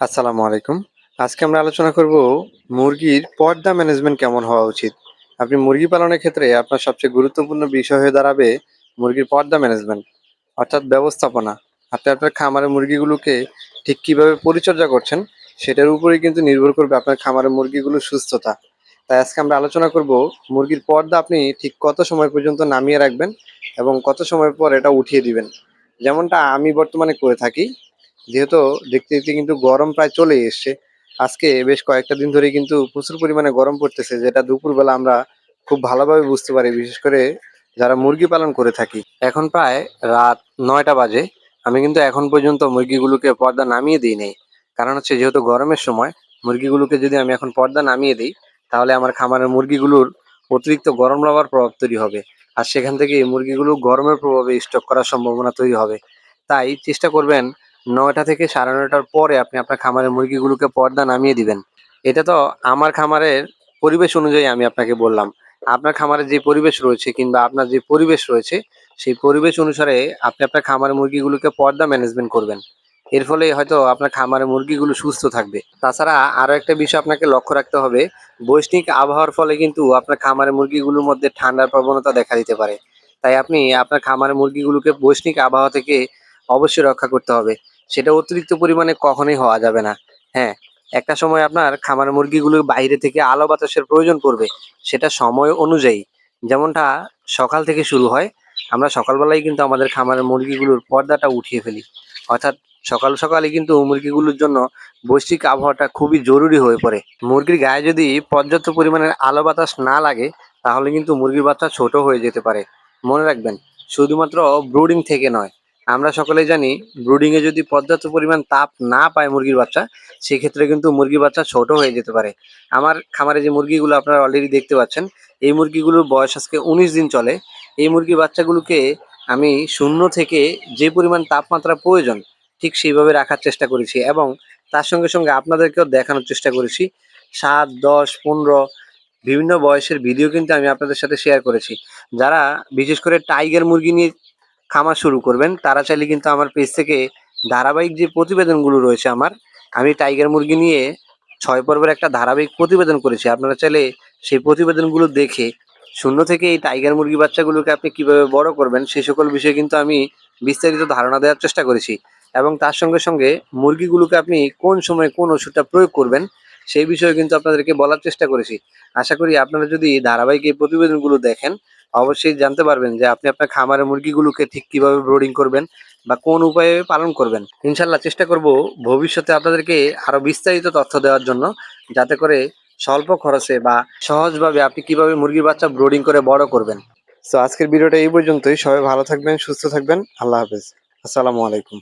আসসালামু আলাইকুম। আজকে আমরা আলোচনা করব মুরগির পর্দা ম্যানেজমেন্ট কেমন হওয়া উচিত। আপনি মুরগি পালনের ক্ষেত্রে আপনার সবচেয়ে গুরুত্বপূর্ণ বিষয় হয়ে দাঁড়াবে মুরগির পর্দা ম্যানেজমেন্ট, অর্থাৎ ব্যবস্থাপনা। আপনি আপনার খামারের মুরগিগুলোকে ঠিক কীভাবে পরিচর্যা করছেন, সেটার উপরেই কিন্তু নির্ভর করবে আপনার খামারের মুরগিগুলোর সুস্থতা। তাই আজকে আমরা আলোচনা করব মুরগির পর্দা আপনি ঠিক কত সময় পর্যন্ত নামিয়ে রাখবেন এবং কত সময় পর এটা উঠিয়ে দিবেন। যেমনটা আমি বর্তমানে করে থাকি যেহেতু দেখতে দেখতে কিন্তু গরম প্রায় চলে এসছে। আজকে বেশ কয়েকটা দিন ধরে কিন্তু প্রচুর পরিমাণে গরম পড়তেছে, যেটা দুপুরবেলা আমরা খুব ভালোভাবে বুঝতে পারি, বিশেষ করে যারা মুরগি পালন করে থাকি। এখন প্রায় রাত নয়টা বাজে। আমি কিন্তু এখন পর্যন্ত মুরগিগুলোকে পর্দা নামিয়ে দিই নেই। কারণ হচ্ছে যেহেতু গরমের সময়, মুরগিগুলোকে যদি আমি এখন পর্দা নামিয়ে দিই, তাহলে আমার খামারের মুরগিগুলোর অতিরিক্ত গরম লাগার প্রভাব তৈরি হবে। আর সেখান থেকে এই মুরগিগুলো গরমের প্রভাবে স্টক করার সম্ভাবনা তৈরি হবে। তাই চেষ্টা করবেন নয়টা থেকে সাড়ে নয়টার পরে আপনি আপনার খামারের মুরগিগুলোকে পর্দা নামিয়ে দিবেন। এটা তো আমার খামারের পরিবেশ অনুযায়ী আমি আপনাকে বললাম। আপনার খামারের যে পরিবেশ রয়েছে কিংবা আপনার যে পরিবেশ রয়েছে, সেই পরিবেশ অনুসারে আপনি আপনার খামারের মুরগিগুলোকে পর্দা ম্যানেজমেন্ট করবেন। এর ফলে হয়তো আপনার খামারের মুরগিগুলো সুস্থ থাকবে। তাছাড়া আরও একটা বিষয় আপনাকে লক্ষ্য রাখতে হবে বৈশ্বিক আবহাওয়ার ফলে কিন্তু আপনার খামারের মুরগিগুলোর মধ্যে ঠান্ডার প্রবণতা দেখা দিতে পারে। তাই আপনি আপনার খামারের মুরগিগুলোকে বৈষ্ণিক আবহাওয়া থেকে অবশ্যই রক্ষা করতে হবে। সেটা অতিরিক্ত পরিমাণে কখনোই হওয়া যাবে না। হ্যাঁ একটা সময় আপনার খামার মুরগিগুলোর বাইরে থেকে আলো বাতাসের প্রয়োজন পড়বে, সেটা সময় অনুযায়ী। যেমনটা সকাল থেকে শুরু হয়, আমরা সকালবেলায় কিন্তু আমাদের খামারের মুরগিগুলোর পর্দাটা উঠিয়ে ফেলি। অর্থাৎ সকাল সকালে কিন্তু মুরগিগুলোর জন্য বৈশ্বিক আবহাওয়াটা খুবই জরুরি হয়ে পড়ে। মুরগির গায়ে যদি পর্যাপ্ত পরিমাণের আলো বাতাস না লাগে, তাহলে কিন্তু মুরগির বাচ্চা ছোট হয়ে যেতে পারে। মনে রাখবেন, শুধুমাত্র ব্রুডিং থেকে নয় আমরা সকলেই জানি ব্রুডিং এ যদি পর্যাপ্ত পরিমাণ তাপ না পায় মুরগির বাচ্চা, সেক্ষেত্রে কিন্তু মুরগির বাচ্চা ছোট হয়ে যেতে পারে। আমার খামারে যে মুরগিগুলো আপনারা অলরেডি দেখতে পাচ্ছেন, এই মুরগিগুলোর বয়স আজকে উনিশ দিন চলে। এই মুরগির বাচ্চাগুলোকে আমি শূন্য থেকে যে পরিমাণ তাপমাত্রা প্রয়োজন, ঠিক সেইভাবে রাখার চেষ্টা করেছি এবং তার সঙ্গে সঙ্গে আপনাদেরকেও দেখানোর চেষ্টা করেছি। সাত, দশ, পনেরো, বিভিন্ন বয়সের ভিডিও কিন্তু আমি আপনাদের সাথে শেয়ার করেছি। যারা বিশেষ করে টাইগার মুরগি নিয়ে খামার শুরু করবেন, তারা চাইলে কিন্তু আমার পেজ থেকে ধারাবাহিক যে প্রতিবেদনগুলো রয়েছে আমার, আমি টাইগার মুরগি নিয়ে ছয় পর্বের একটা ধারাবাহিক প্রতিবেদন করেছি। আপনারা চাইলে সেই প্রতিবেদনগুলো দেখে শূন্য থেকে এই টাইগার মুরগি বাচ্চাগুলোকে আপনি কীভাবে বড় করবেন সেই সকল বিষয়ে কিন্তু আমি বিস্তারিত ধারণা দেওয়ার চেষ্টা করেছি। এবং তার সঙ্গে সঙ্গে মুরগিগুলোকে আপনি কোন সময় কোন ওষুধটা প্রয়োগ করবেন, সেই বিষয়ে কিন্তু আপনাদেরকে বলার চেষ্টা করেছি। আশা করি আপনারা যদি ধারাবাহিক এই প্রতিবেদনগুলো দেখেন অবশ্যই জানতে পারবেন যে আপনি আপনার খামারের মুরগিগুলোকে ঠিক কীভাবে ব্রোডিং করবেন বা কোন উপায়ে পালন করবেন। ইনশাল্লাহ চেষ্টা করব ভবিষ্যতে আপনাদেরকে আরও বিস্তারিত তথ্য দেওয়ার জন্য, যাতে করে স্বল্প খরচে বা সহজভাবে আপনি কীভাবে মুরগির বাচ্চা ব্রোডিং করে বড় করবেন। তো আজকের ভিডিওটা এই পর্যন্তই। সবাই ভালো থাকবেন, সুস্থ থাকবেন। আল্লাহ হাফেজ। আসসালামু আলাইকুম।